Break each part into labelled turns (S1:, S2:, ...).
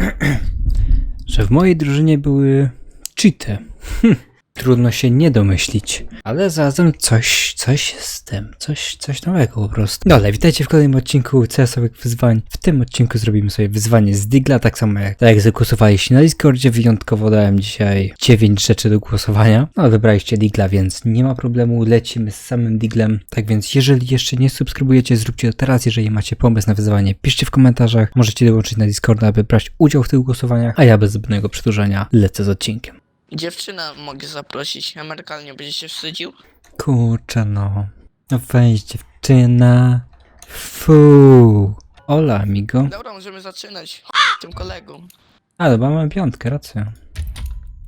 S1: że w mojej drużynie były cheaty. Trudno się nie domyślić, ale zarazem coś, coś z tym, coś, coś nowego po prostu. No ale witajcie w kolejnym odcinku CS-owych wyzwań. W tym odcinku zrobimy sobie wyzwanie z Digla, tak samo jak, tak jak zagłosowaliście na Discordzie. Wyjątkowo dałem dzisiaj 9 rzeczy do głosowania. No wybraliście Digla, więc nie ma problemu, lecimy z samym Diglem. Tak więc jeżeli jeszcze nie subskrybujecie, zróbcie to teraz. Jeżeli macie pomysł na wyzwanie, piszcie w komentarzach. Możecie dołączyć na Discorda, aby brać udział w tych głosowaniach, a ja bez zbędnego przedłużenia lecę z odcinkiem.
S2: Dziewczyna mogę zaprosić. Amerykan nie będzie się wstydził?
S1: Kurczę no. No weź dziewczyna. Fu. Ola, amigo.
S2: Dobra, możemy zaczynać. Tym kolegą.
S1: Ale mamy piątkę, racja.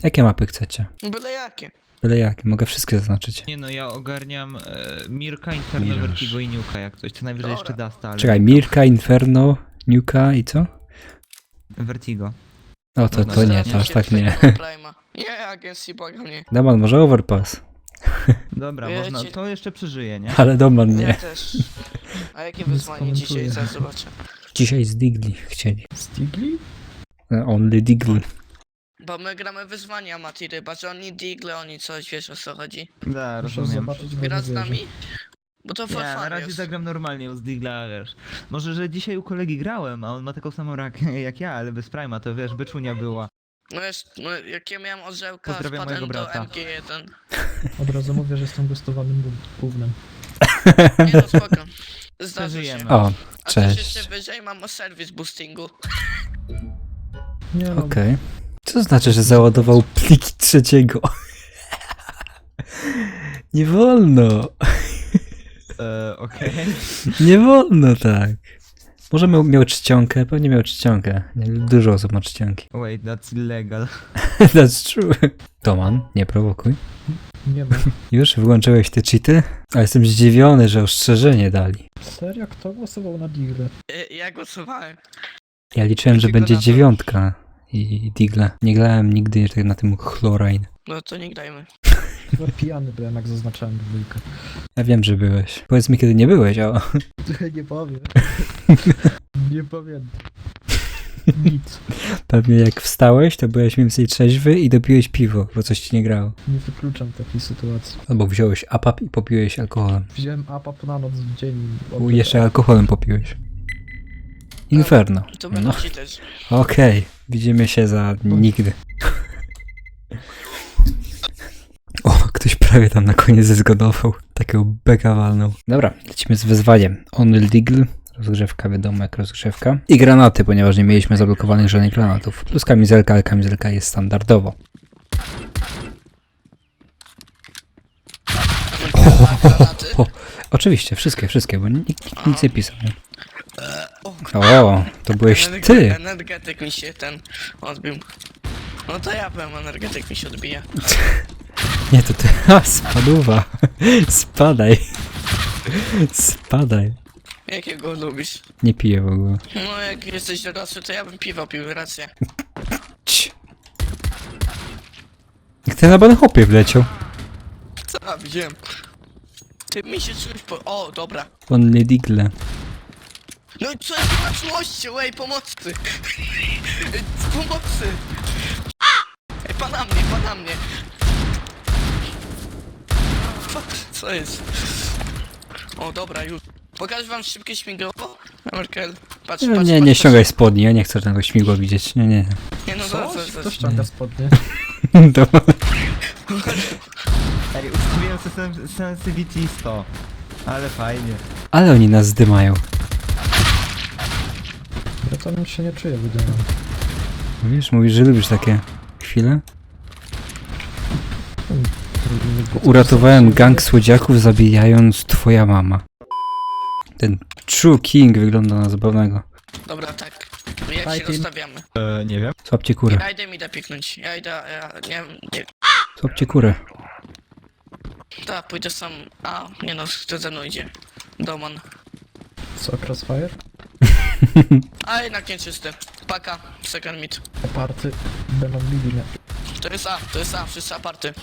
S1: Jakie mapy chcecie?
S2: Byle jakie.
S1: Byle jakie, mogę wszystkie zaznaczyć.
S3: Nie no, ja ogarniam e, Mirka, Inferno, Vertigo i Nuka jak coś. To najwyżej
S2: Dobra.
S3: jeszcze Dasta, ale...
S1: Czekaj, Mirka, Inferno, Nuka i co?
S3: Vertigo.
S1: O, to, to nie, to aż tak nie.
S2: Nie, agencji błagam nie.
S1: Daman, może overpass.
S3: Dobra,
S2: Wiecie-
S3: można, to jeszcze przeżyje, nie?
S1: Ale Doman
S2: Ja
S1: nie.
S2: też. A jakie wyzwanie dzisiaj? Zaraz zobaczę.
S1: Dzisiaj z Digli chcieli.
S4: Stigli?
S1: E, Only Digl.
S2: Bo my gramy wyzwania, Mati Ryba, że oni digle, oni coś, wiesz o co chodzi.
S3: Da,
S4: Muszę
S3: rozumiem.
S4: zobaczyć
S2: Gra z nami? Bo to
S3: Nie,
S2: for
S3: na
S2: fun
S3: razie
S2: jest.
S3: zagram normalnie z Digla, wiesz. Może, że dzisiaj u kolegi grałem, a on ma taką samą rakę jak ja, ale bez Prima, to wiesz, byczunia była.
S2: No jest, no, jak ja miałem orzełka,
S3: Pozdrawiam mojego
S2: do
S3: brata.
S2: MG1.
S4: Od razu mówię, że jestem gostowanym gó- gównem.
S2: Nie no, spoko. Zdarzy się.
S3: Przeżyjemy.
S1: O,
S2: A też
S1: cześć.
S2: jeszcze wyżej mam o serwis boostingu.
S4: Nie no,
S1: Okej. Co znaczy, że załadował pliki trzeciego? Nie wolno.
S3: E, okej.
S1: Nie wolno tak. Może miał, miał czcionkę, pewnie miał czcionkę. Nie, Dużo osób ma czcionki.
S3: Wait, that's illegal.
S1: That's true. Toman, nie prowokuj.
S4: nie no.
S1: Już wyłączyłeś te cheaty? A jestem zdziwiony, że ostrzeżenie dali.
S4: Serio? Kto głosował na Digle?
S2: Y, Ja głosowałem.
S1: Ja liczyłem, że będzie
S3: na to-
S1: dziewiątka i, Digle. Nie grałem nigdy tak na tym chlorine.
S2: No to nie grajmy.
S4: Chyba pijany byłem, jak zaznaczałem dwójkę.
S1: Ja wiem, że byłeś. Powiedz mi, kiedy nie byłeś, o.
S4: Nie powiem. nie powiem. Nic.
S1: Pewnie jak wstałeś, to byłeś mniej więcej trzeźwy i dopiłeś piwo, bo coś ci nie grało.
S4: Nie wykluczam takiej sytuacji.
S1: Albo wziąłeś apap i popiłeś alkoholem.
S4: Wziąłem apap na noc w dzień.
S1: U, jeszcze alkoholem popiłeś. Inferno.
S2: To
S1: No,
S2: też.
S1: okej. Widzimy się za nigdy. O, ktoś prawie tam na koniec zezgodował. Takiego beka. Dobra, lecimy z wyzwaniem. Only Deagle. Rozgrzewka, wiadomo jak rozgrzewka. I granaty, ponieważ nie mieliśmy zablokowanych żadnych granatów. Plus kamizelka, ale kamizelka jest standardowo.
S2: Granaty.
S1: O, oczywiście, wszystkie, wszystkie, bo nikt, nikt nic nie pisał. Nie?
S2: O,
S1: to byłeś
S2: energe-
S1: ty.
S2: Energetyk mi się ten odbił. No to ja byłem, energetyk mi się odbija.
S1: Nie, to ty. A, spaduwa. Spadaj. Spadaj.
S2: Jakiego lubisz?
S1: Nie piję w ogóle.
S2: No jak jesteś dorosły, to ja bym piwo pił, rację.
S1: Cii. Jak ten na banhopie wleciał.
S2: Co ja wiem? Ty mi się czymś po... O, dobra.
S1: Only Digle.
S2: No i co jest na czułości? Ej, pomocy! Pomocy! Ej, pana mnie, pana mnie! Fuck, Co jest? O, dobra, już. Pokażę wam szybkie śmigło? Merkel, patrz,
S1: Nie,
S2: patrz,
S1: nie, nie
S2: patrz.
S1: ściągaj spodni, ja nie chcę tego śmigła widzieć. Nie, nie.
S2: Nie, no
S4: Co?
S2: zaraz, zaraz,
S4: Kto
S2: zaraz.
S4: ściąga spodnie?
S1: Dobra.
S3: Ej, ustawiłem sensitivity 100. Ale fajnie.
S1: Ale oni nas zdymają.
S4: Tam się nie czuję wydymem.
S1: Wiesz, mówisz, że lubisz takie chwile? Uratowałem gang słodziaków zabijając twoja mama. Ten True King wygląda na zabawnego.
S2: Dobra, tak. Jak się
S4: Fighting.
S2: rozstawiamy?
S3: E, nie wiem.
S1: Słabcie kurę.
S2: Ja idę mi da piknąć. Ja idę, ja nie wiem, nie.
S1: Słabcie kurę.
S2: Tak, pójdę sam. A, nie no, kto ze mną idzie? Doman.
S4: Co, Crossfire?
S2: A jednak nie czysty. Paka, second mid.
S4: Oparty. Będą bili mnie.
S2: To jest A, to jest A, wszyscy aparty.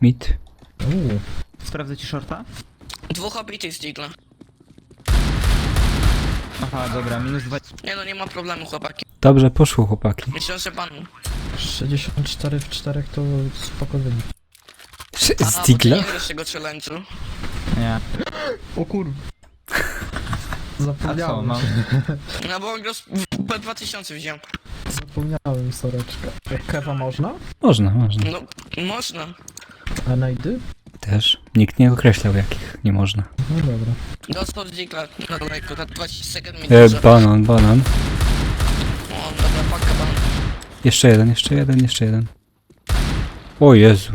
S1: Mit.
S4: Uuu.
S3: Sprawdzę ci shorta?
S2: Dwóch obitych z Digla.
S3: Aha, dobra, minus 20.
S2: Nie no, nie ma problemu, chłopaki.
S1: Dobrze poszło, chłopaki.
S2: Myślę, że pan...
S4: 64 w 4 to spoko wynik.
S1: Sz-
S2: A, bo ty
S1: Stigla?
S2: nie tego challenge'u.
S3: Nie.
S4: O kur...
S3: A co,
S4: Zapomniałem.
S3: mam?
S2: No bo on go z- w P2000 wziąłem.
S4: Zapomniałem, soreczka. Kewa można?
S1: Można, można.
S2: No, można.
S4: A najdy?
S1: Też. Nikt nie określał jakich nie można.
S4: No dobra.
S2: Dostał z Digla na daleko, na 20 sekund mi
S1: E, banan, banan.
S2: O, dobra, paka banan.
S1: Jeszcze jeden, jeszcze jeden, jeszcze jeden. O Jezu.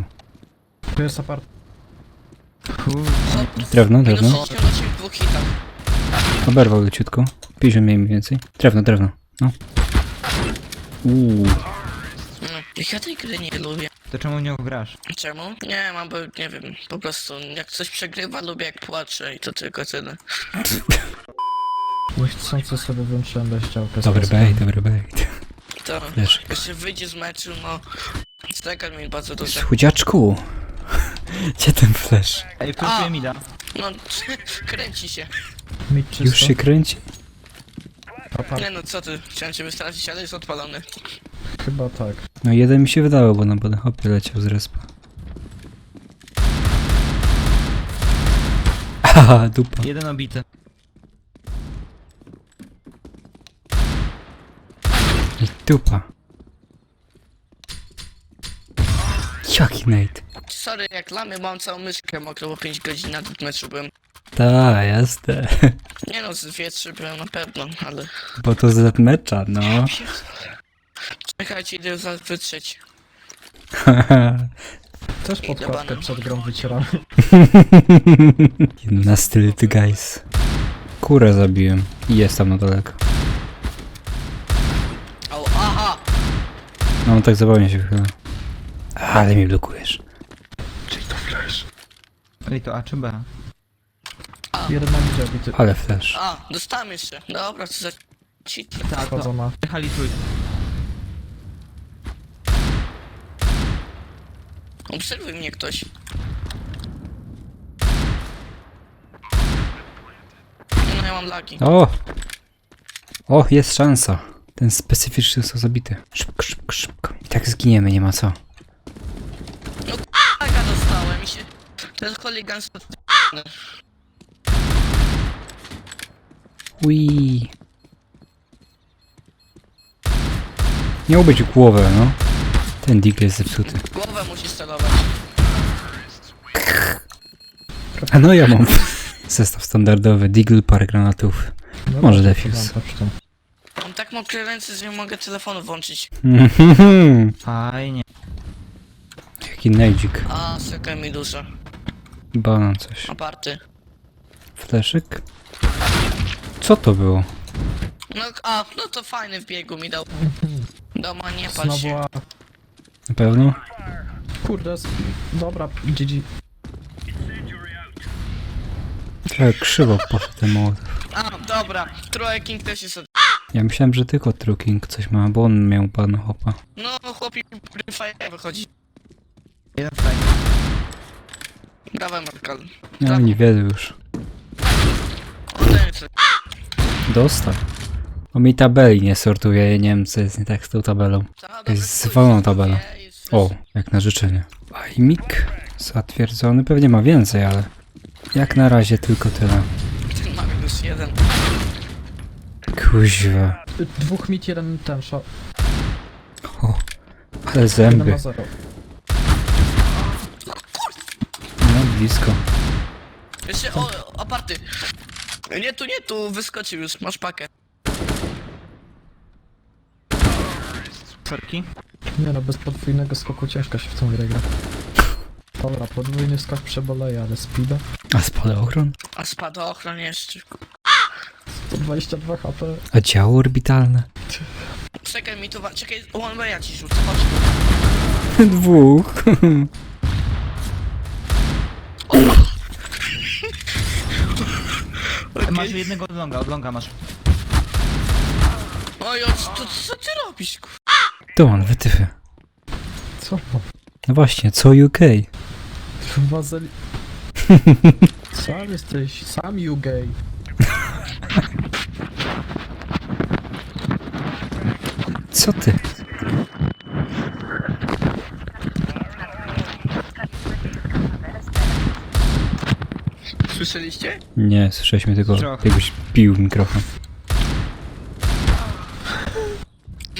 S4: Tu jest apart...
S2: Hop,
S1: Drewno,
S2: minus
S1: drewno.
S2: 68 w dwóch hitach.
S1: Oberwał leciutko. 50 mniej więcej. Drewno, drewno. No. Uuu.
S2: No, ja tej gry nie lubię.
S3: To czemu nie grasz?
S2: Czemu? Nie mam, bo nie wiem, po prostu jak coś przegrywa, lubię jak płaczę i to tylko tyle.
S4: Niechcący sobie włączyłem bez działka.
S1: Dobry bait, dobry bait.
S2: To,
S1: Wiesz.
S2: jak się wyjdzie z meczu, no... Stekar mi bardzo dużo.
S1: Chudziaczku. Gdzie ten flash?
S3: Ej,
S2: A!
S3: wkroczyłem mi da.
S2: No, kręci się.
S4: Czysto.
S1: Już się kręci?
S4: Apart...
S2: Nie no, co ty, chciałem cię wystracić, ale jest odpalony.
S4: Chyba tak.
S1: No jeden mi się wydało, bo na bodę hopie leciał z respa. Haha, dupa.
S3: Jeden obity.
S1: I dupa. Jaki Nate?
S2: Sorry, jak lamy, mam całą myszkę mokrą, bo 5 godzin na meczu byłem.
S1: Ta, jasne.
S2: Nie no, z dwie, trzy byłem na pewno, ale...
S1: Bo to z mecza, no.
S2: Czekajcie, idę za wytrzeć.
S4: Też
S2: Idę
S4: podkładkę
S2: banan.
S4: przed grą wycieramy.
S1: Na styl ty guys. Kurę zabiłem. I jest tam na daleko.
S2: O, aha!
S1: No tak zabawnie się chyba. Ale mnie blokujesz.
S3: Ej, to A czy B?
S4: Jeden na midzie obity.
S1: Ale flash.
S2: A, dostałem jeszcze. Dobra, co za... cheat.
S3: Tak,
S4: Wchodzą na...
S3: jechali trójkę.
S2: Obserwuj mnie ktoś. No ja mam lagi.
S1: O! O, jest szansa. Ten specyficzny są zabity. Szybko, szybko, szybko. I tak zginiemy, nie ma co.
S2: Laga dostałem i się... Ten holiganstwo...
S1: Ui. Miał być głowę, no. Ten dig jest zepsuty.
S2: Głowę musisz celować.
S1: A no ja mam zestaw standardowy, Deagle, parę granatów.
S4: No
S1: Może defuse.
S2: Mam tak mokre ręce, że nie mogę telefonu włączyć.
S3: Fajnie.
S1: Jaki nejdzik.
S2: A, sekaj mi dużo.
S1: Banan coś.
S2: Aparty.
S1: Fleszyk? Co to było?
S2: No, a, no to fajny w biegu mi dał. Doma, nie patrz
S4: Znowu
S2: się.
S4: A...
S1: Na pewno?
S4: Kurde, s- dobra, GG.
S1: Trochę krzywo poszedł ten mołotow.
S2: A, dobra. Trochę King też jest od...
S1: Ja myślałem, że tylko True King coś ma, bo on miał pan hopa.
S2: No, chłopi, fajnie wychodzi.
S3: Jeden fajny.
S2: Dawaj, Markal.
S1: No
S2: Brawo.
S1: niewiele już.
S2: Sobie.
S1: Dostał. O mi tabeli nie sortuje, ja nie wiem co jest nie tak z tą tabelą. Jest zwolną tabela. O, jak na życzenie. Ajmik zatwierdzony, pewnie ma więcej, ale jak na razie tylko tyle.
S2: Ten ma minus jeden.
S1: Kuźwa.
S4: Dwóch mit, jeden ten.
S1: O, ale
S4: Jeden
S1: zęby.
S4: zero.
S1: No blisko.
S2: Jeszcze, o, aparty. Nie tu, nie tu, wyskoczył już, masz pakę.
S3: Sorki.
S4: Nie no, bez podwójnego skoku ciężko się w tą grę gra. Dobra, podwójny skok przeboleje, ale speeda.
S1: A spadochron?
S2: A spadochron jeszcze.
S4: 122 HP.
S1: A działo orbitalne?
S2: Czekaj mi tu, wa- czekaj, one ja ci rzucę, chodź tu.
S1: Dwóch.
S3: Masz jednego odlonga, odlonga masz.
S2: Oj, o, co, co ty robisz, kur...
S1: To on, wytyfy.
S4: Co?
S1: No właśnie, co UK?
S4: Chyba zali... Sam jesteś, sam you gay.
S1: Co ty?
S2: Słyszeliście?
S1: Nie, słyszeliśmy tylko
S3: Trochę.
S1: jakbyś pił w mikrofon.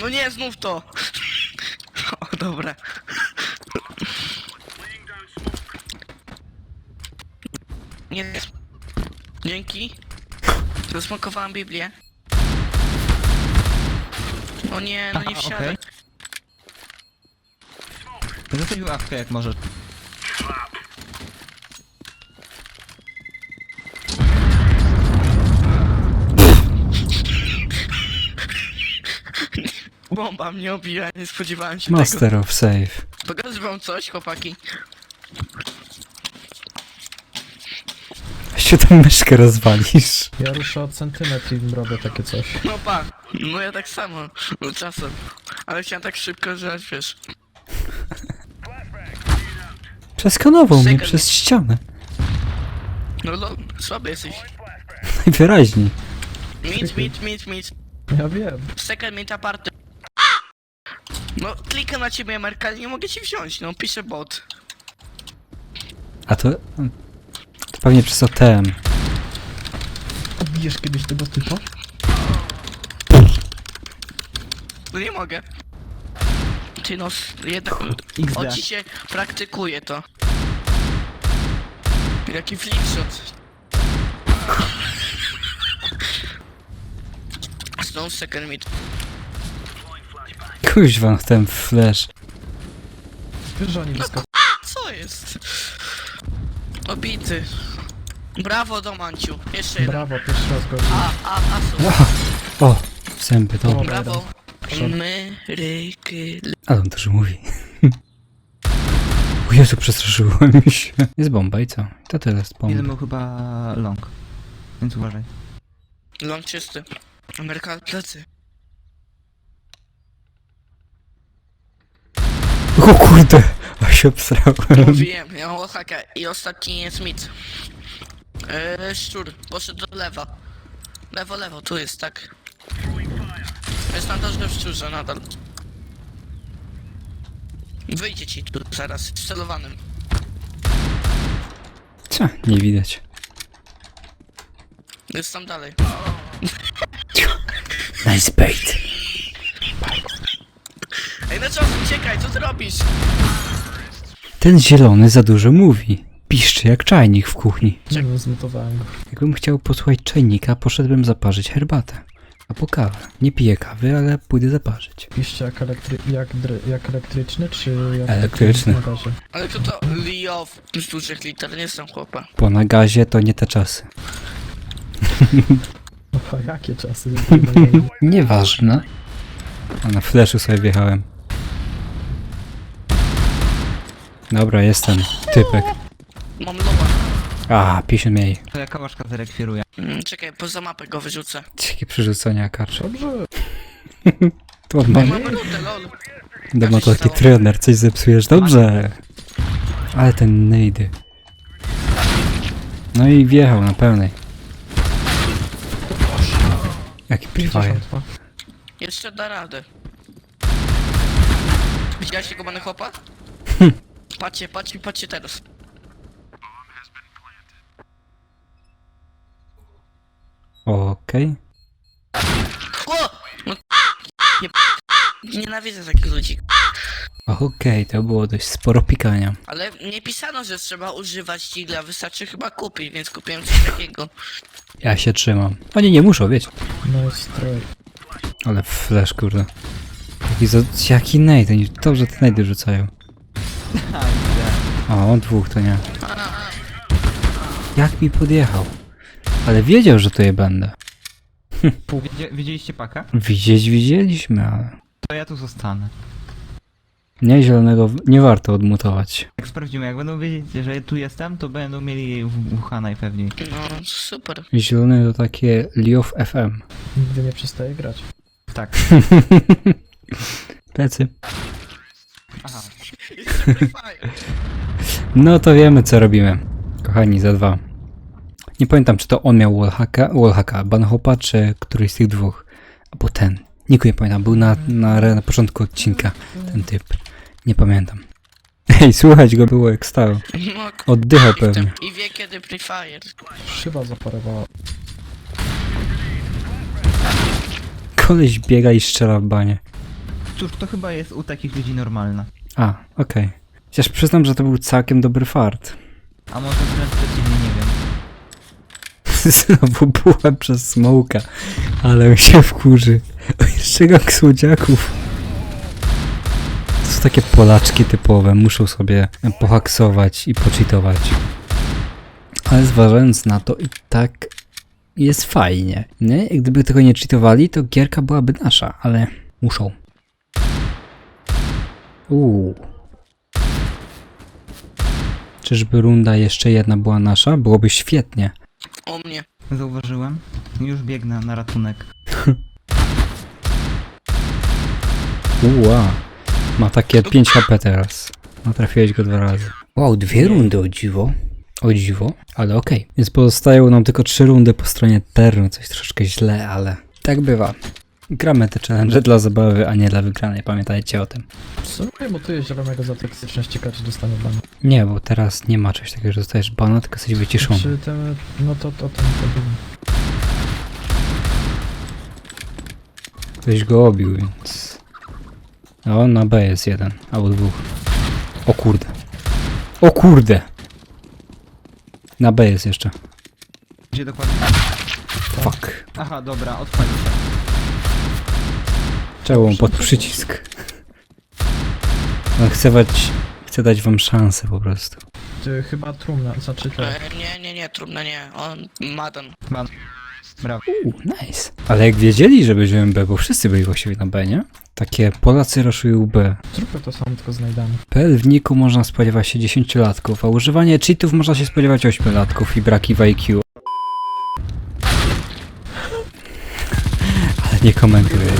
S2: No nie, znów to! O, dobra. Nie. Dzięki. Rozmakowałem Biblię. O nie, no nie wsiadaj.
S3: okej. Zostań ławkę jak możesz.
S2: Bomba mnie obija, nie spodziewałem się tego.
S1: Master of Save.
S2: Pokażę wam coś, chłopaki.
S1: Się tą myszkę rozwalisz.
S4: Ja ruszę o centymetr i robię takie coś.
S2: No pa, no ja tak samo, no czasem. Ale chciałem tak szybko, że wiesz.
S1: Przeskanował mnie przez ścianę.
S2: No lol, słaby jesteś.
S1: Najwyraźniej.
S2: Meet, meet, meet, meet.
S4: Ja wiem.
S2: Second meet aparty. No, klikę na ciebie, Merka, nie mogę ci wziąć, no, pisze bot.
S1: A to... To pewnie przez OTM.
S4: Bijesz kiedyś tego typa?
S2: No nie mogę. Ty no, jednak...
S3: XD.
S2: O ci się praktykuje to. Jaki flipshot. Znowu second meet.
S1: Kuźwa, ten flash.
S4: Wiesz, że oni wyskakują.
S2: Co jest? Obity. Brawo, Domanciu. Jeszcze jeden.
S4: Brawo, pierwszy raz go
S2: A, a, a, su.
S1: O! Zęby, to...
S4: O.
S2: Brawo. Ameryky.
S1: Ale on też mówi. O Jezu, przestraszyłem się. Jest bomba i co? To tyle z
S3: Jeden
S1: bomby.
S3: był chyba long. Więc uważaj.
S2: Long czysty. Ameryka plecy.
S1: O kurde! A się obsrałem.
S2: Mówiłem, ja mam i ostatni jest mit. Eee, szczur, poszedł do lewa. Lewo, lewo, tu jest, tak. Jest na drodze w szczurze nadal. Wyjdzie ci tu zaraz, w celowanym.
S1: Co? Nie widać.
S2: Jest tam dalej.
S1: Nice bait.
S2: No czas, uciekaj, co ty robisz?
S1: Ten zielony za dużo mówi. Piszczy jak czajnik w kuchni.
S4: Zlutowałem go.
S1: Jakbym chciał posłuchać czajnika, poszedłbym zaparzyć herbatę. Albo kawę. Nie piję kawy, ale pójdę zaparzyć.
S4: Piszcie jak, elektry jak, dry jak elektryczny, czy jak
S1: Elektryczny.
S4: na gazie?
S2: Ale to to Leo z dużych liter, nie są chłopa.
S1: Bo na gazie to nie te czasy.
S4: O, jakie czasy?
S1: Nieważne. A na flashu sobie wjechałem. Dobra, jestem. Typek.
S2: Mam loba.
S1: A, 50 mniej.
S3: To jaka ważka zarekwiruje.
S2: Mm, czekaj, poza mapę go wyrzucę.
S1: Jakie przerzucenia karczy.
S4: Dobrze.
S1: To ma,
S2: Ej, mam rutę, lol.
S1: to ma
S2: Co się
S1: taki trener, coś zepsujesz. Dobrze. Ale ten nejdy. No i wjechał na pełnej. Jaki prefire.
S4: 52.
S2: Jeszcze da radę. Widziałeś tego many chłopa? Patrzcie, patrzcie, patrzcie teraz.
S1: Okej.
S2: O! No nie, Nienawidzę takich ludzi.
S1: Okej, to było dość sporo pikania.
S2: Ale nie pisano, że trzeba używać tigla, wystarczy chyba kupić, więc kupiłem coś takiego.
S1: Ja się trzymam. Oni nie muszą, wiecie.
S4: No jest stroj.
S1: Ale flash, kurde. Jaki, za, jaki nade, oni dobrze te nade rzucają. A, on dwóch, to nie. Jak mi podjechał? Ale wiedział, że to je będę.
S3: Widzia widzieliście paka?
S1: Widzieć widzieliśmy, ale...
S3: To ja tu zostanę.
S1: Nie, zielonego w- nie warto odmutować.
S3: Jak sprawdzimy, jak będą wiedzieć, że tu jestem, to będą mieli w- ucha najpewniej.
S2: No, super.
S1: Zielony to takie Liof FM.
S4: Nigdy nie przestaje grać.
S3: Tak.
S1: Plecy.
S3: Aha.
S1: No to wiemy, co robimy. Kochani, za dwa. Nie pamiętam, czy to on miał wallhacka, wallhacka banhopa, czy któryś z tych dwóch. Albo ten. Niku nie pamiętam, był na, na, na początku odcinka ten typ. Nie pamiętam. Ej, słuchać go było jak stał.
S2: No, k-
S1: Oddychał pewnie.
S2: I wie kiedy Free Fire.
S4: Szyba zaparowała.
S1: Koleś biega i strzela w banie.
S3: Cóż, to chyba jest u takich ludzi normalne.
S1: A, okej. Chociaż przyznam, że to był całkiem dobry fart.
S3: A może wręcz przeciwnie, nie wiem.
S1: Znowu byłem przez smoka, ale mi się wkurzy. O, jeszcze gang słodziaków. To są takie Polaczki typowe, muszą sobie pohaksować i pocheatować. Ale zważając na to i tak jest fajnie, nie? Gdyby tego nie cheatowali, to gierka byłaby nasza, ale muszą. Uuu. Czyżby runda jeszcze jedna była nasza? Byłoby świetnie.
S2: O mnie.
S3: Zauważyłem. Już biegnę na ratunek.
S1: Uła. Ma takie 5 HP teraz. No trafiłeś go dwa razy. Wow, dwie rundy o dziwo. O dziwo, ale okej. Więc pozostają nam tylko trzy rundy po stronie Ternu. Coś troszeczkę źle, ale tak bywa. Gramy te challenge dla zabawy, a nie dla wygranej. Pamiętajcie o tym.
S4: Co nie motuje zielonego za toksyczność, ciekawe czy dostanie bana.
S1: Nie, bo teraz nie ma czegoś takiego, że dostajesz bana, tylko jesteś wyciszony.
S4: Przy tym, no to to to nie powinno.
S1: Ktoś go obił, więc... O, na B jest jeden, albo dwóch. O kurde. O kurde! Na B jest jeszcze.
S3: Gdzie dokładnie?
S1: Fuck.
S3: Aha, dobra, odpalił się.
S1: Czołą pod przycisk. On chce dać, chce dać wam szansę po prostu.
S4: Ty, chyba trumna, znaczy.
S2: E, nie, nie, nie, trudno nie. On, Madden.
S3: Ban. Brawo.
S1: Uuu, nice. Ale jak wiedzieli, że będziemy B, bo wszyscy byli właściwie na B, nie? Takie Polacy raszują B.
S4: Zróbmy to samo, tylko znajdamy.
S1: PL w niku można spodziewać się 10-latków, a używanie cheatów można się spodziewać 8-latków i braki w IQ. Ale nie komentuję.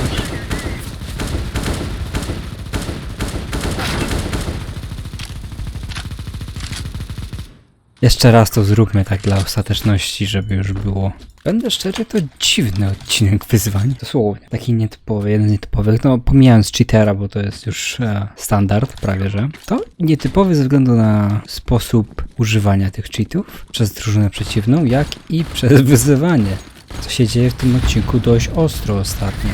S1: Jeszcze raz to zróbmy tak dla ostateczności, żeby już było. Będę szczery, to dziwny odcinek wyzwań. Dosłownie. Taki nietypowy, jeden nietypowy. No, pomijając cheatera, bo to jest już e, standard, prawie że. To nietypowy ze względu na sposób używania tych cheatów przez drużynę przeciwną, jak i przez wyzywanie. Co się dzieje w tym odcinku dość ostro ostatnio.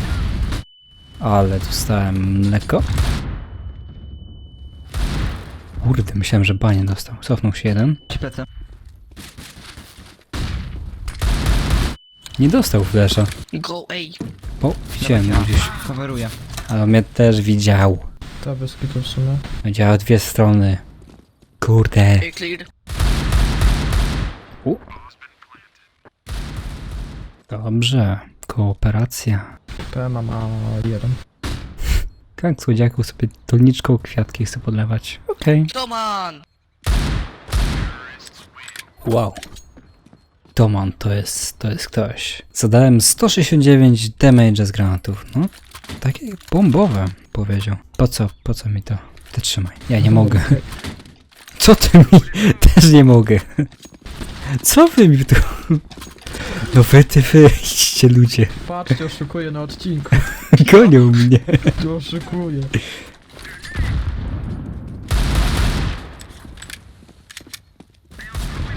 S1: Ale dostałem mleko. Kurde, myślałem, że banie dostał. Cofnął się jeden. Nie dostał flesza.
S2: Go, ej.
S1: O, widziałem
S3: ją
S1: gdzieś.
S3: Coveruję.
S1: Ale mnie też widział.
S4: Ta bez kitu w sumie.
S1: Widziała dwie strony. Kurde.
S2: U.
S1: Dobrze. Kooperacja.
S4: P mam jeden.
S1: Tak, słodziaku sobie dolniczką kwiatki chcę podlewać. Okej.
S2: Toman!
S1: Wow. Toman to jest, to jest ktoś. Zadałem 169 damage z granatów. No, takie bombowe, powiedział. Po co, po co mi to? Ty trzymaj. Ja nie mogę. Co ty mi? Też nie mogę. Co wy mi tu? No wy ty wyjście ludzie.
S4: Patrzcie, oszukuję na odcinku.
S1: Gonią mnie.
S4: Tu oszukuję.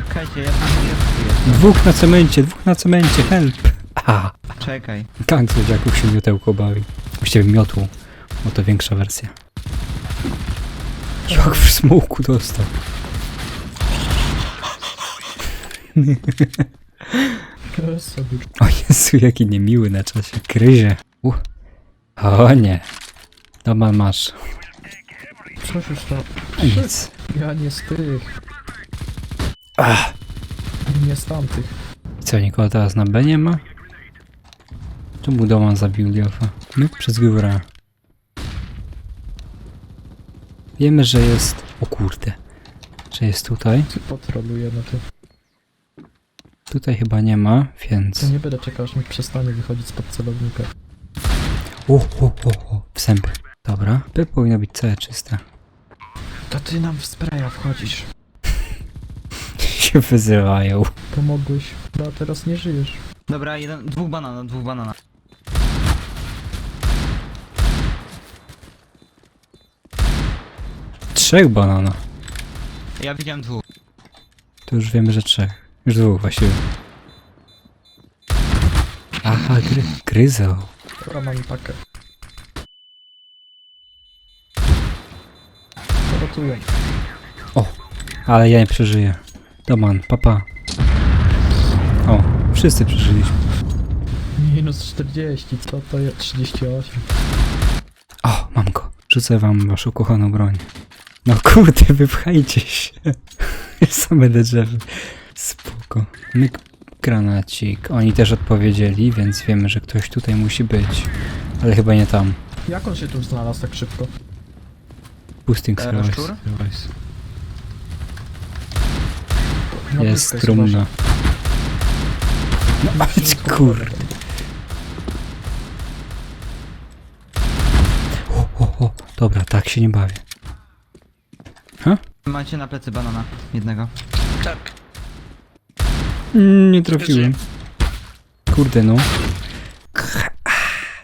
S3: Czekajcie, ja tam jest.
S1: Dwóch na cemencie, dwóch na cemencie, help. Aha.
S3: Czekaj.
S1: Gang słodziaków się miotełko bawi. Właściwie miotłą, bo to większa wersja. Jak w smoku dostał. O Jezu, jaki niemiły na czasie. Gryzie. Uh. O nie. Dobra, masz.
S4: To.
S1: A Nic.
S4: Ja nie z tych.
S1: Ach.
S4: Nie z tamtych.
S1: I co, nikogo teraz na B nie ma? Czemu Doman zabił Liofa? My przez górę. Wiemy, że jest... O kurde. Że jest tutaj.
S4: Ty potroluję na to
S1: tutaj chyba nie ma, więc...
S4: Ja nie będę czekał, aż mi przestanie wychodzić spod celownika.
S1: O, o, o, o. Dobra, pył powinno być całe czyste.
S4: To ty nam w spraya wchodzisz.
S1: się wyzywają.
S4: Pomogłeś, a teraz nie żyjesz.
S3: Dobra, jeden, dwóch banana, dwóch banana.
S1: Trzech banana.
S3: Ja widziałem dwóch.
S1: To już wiemy, że trzech. Już dwóch właściwie. Aha, gry, gryzą.
S4: Dobra, mam pakę. Rotuję.
S1: Ale ja nie przeżyję. Doman, papa. O, wszyscy przeżyliśmy.
S4: Minus 40, co to jest? 38.
S1: O, mam go. Rzucę wam waszą kochaną broń. No kurde, wypchajcie się. Same drzewy. Spoko. Myk, granacik. Oni też odpowiedzieli, więc wiemy, że ktoś tutaj musi być. Ale chyba nie tam.
S4: Jak on się tu znalazł tak szybko?
S1: Pusting
S3: E,
S1: Service.
S3: szczur?
S4: Na
S1: Jest trumna. No,
S4: środku
S1: kur... O, o, o. Dobra, tak się nie bawię.
S3: Macie na plecy banana. Jednego.
S2: Tak.
S1: Nie trafiłem. Kurde no.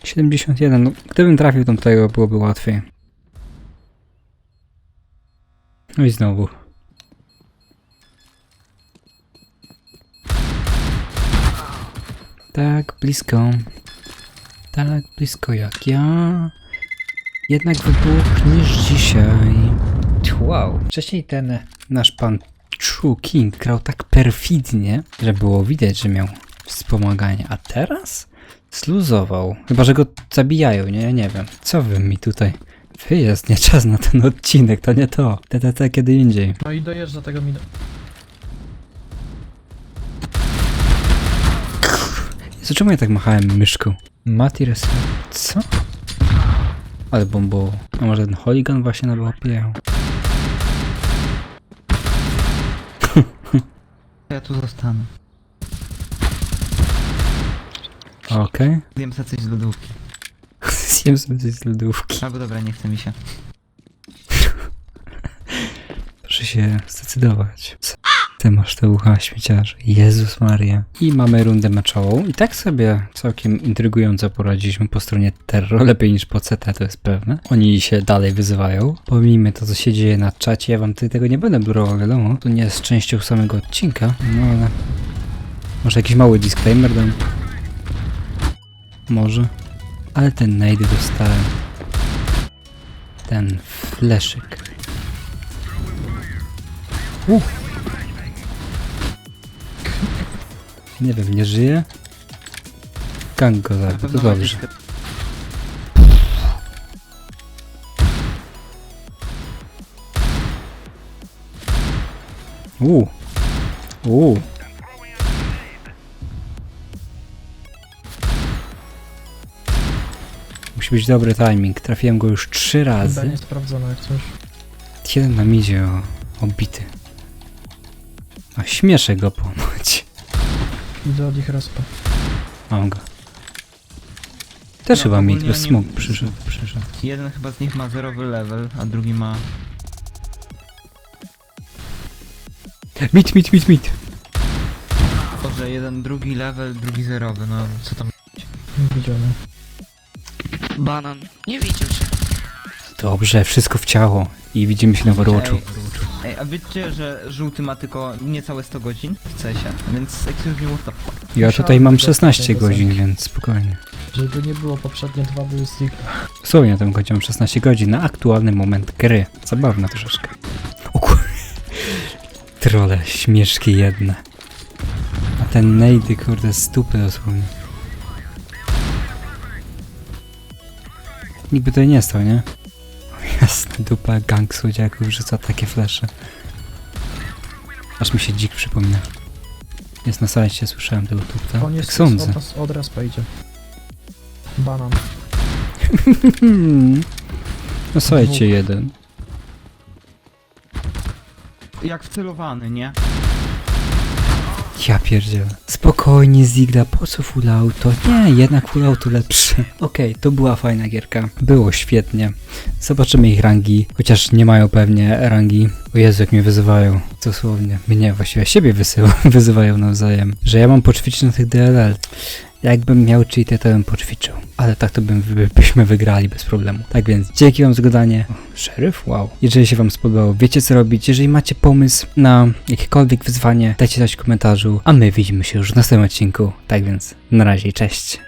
S1: 71, no gdybym trafił tam tego byłoby łatwiej. No i znowu. Tak blisko. Tak blisko jak ja. Jednak wybuchniesz dzisiaj. Wow. Wcześniej ten nasz pan True King grał tak perfidnie, że było widać, że miał wspomaganie. A teraz? Zluzował. Chyba, że go zabijają, nie? Ja nie wiem. Co wy mi tutaj... Wy jest nie czas na ten odcinek, to nie to. TTT kiedy indziej.
S4: No i dojeżdża tego mina.
S1: Jezu, czemu ja tak machałem myszką? Mati Res... Co? Ale bombo. A może ten Holigan właśnie na łapie jechał?
S3: Ja tu zostanę.
S1: Okej.
S3: Wiem sobie coś z lodówki.
S1: Zjem sobie coś z lodówki.
S3: Albo dobra, nie chce mi się.
S1: Proszę się zdecydować. Ty masz te ucha śmieciarze? Jezus Maria. I mamy rundę meczową. I tak sobie całkiem intrygująco poradziliśmy po stronie Terro. Lepiej niż po CT, to jest pewne. Oni się dalej wyzywają. Pomijmy to, co się dzieje na czacie. Ja wam tutaj tego nie będę blurował, wiadomo. To nie jest częścią samego odcinka. No ale... Może jakiś mały disclaimer dam? Może. Ale ten nade dostałem. Ten fleszyk. Uff. Nie wiem, nie żyje? Gang go
S3: Na
S1: zabił, to
S3: pewno
S1: dobrze. Uuu. Uuu. Musi być dobry timing. Trafiłem go już trzy razy.
S4: nie sprawdzone jak coś.
S1: Jeden nam idzie o, obity. A śmieszę go ponoć.
S4: Idę od ich respa.
S1: Mam go. Też
S3: No,
S1: chyba mi
S3: ogólnie
S1: bez
S3: oni-
S1: smok przyszedł. przyszedł.
S3: Jeden chyba z nich ma zerowy level, a drugi ma...
S1: Mit, mit, mit, mit.
S3: Boże, jeden drugi level, drugi zerowy, no co tam...
S4: Widziałem.
S2: Banan. Nie widział się.
S1: Dobrze, wszystko w ciało. I widzimy się na Overwatchu.
S3: Ej, a wiecie, że żółty ma tylko niecałe 100 godzin w CS-ie? Więc excuse me, what the fuck?
S1: Ja tutaj mam
S4: wydać
S1: 16
S4: tego
S1: godzin, więc spokojnie.
S4: Żeby nie było, poprzednie dwa były z nich.
S1: Dosłownie na tym kończę mam 16 godzin na aktualny moment gry. Zabawne troszeczkę. O kur... Trole, śmieszki jedne. A ten nejdy, kurde, stupy dosłownie. Nikt by tutaj nie stał, nie? Jasna dupa, gang słodziaków rzuca takie flesze. Aż mi się dzik przypomina. Jest na sajcie, słyszałem tego tupta.
S4: On jest
S1: Tak sądzę.
S4: Od, od respa idzie. Banan.
S1: No słuchajcie, jeden.
S3: Jak wcelowany, nie?
S1: Ja pierdzielę. Spokojnie, Zigda, po co full auto? Nie, jednak full auto lepsze. Okej, to była fajna gierka. Było świetnie. Zobaczymy ich rangi, chociaż nie mają pewnie rangi. O Jezu, jak mnie wyzywają. Dosłownie. Mnie, właściwie siebie wysyła, wyzywają nawzajem. Że ja mam poćwiczyć na tych DLL. Jakbym miał cheaty, to bym poćwiczył. Ale tak to bym, by, byśmy wygrali bez problemu. Tak więc dzięki wam za gadanie. O, szeryf? Wow. Jeżeli się wam spodobało, wiecie co robić. Jeżeli macie pomysł na jakiekolwiek wyzwanie, dajcie coś w komentarzu. A my widzimy się już w następnym odcinku. Tak więc na razie cześć.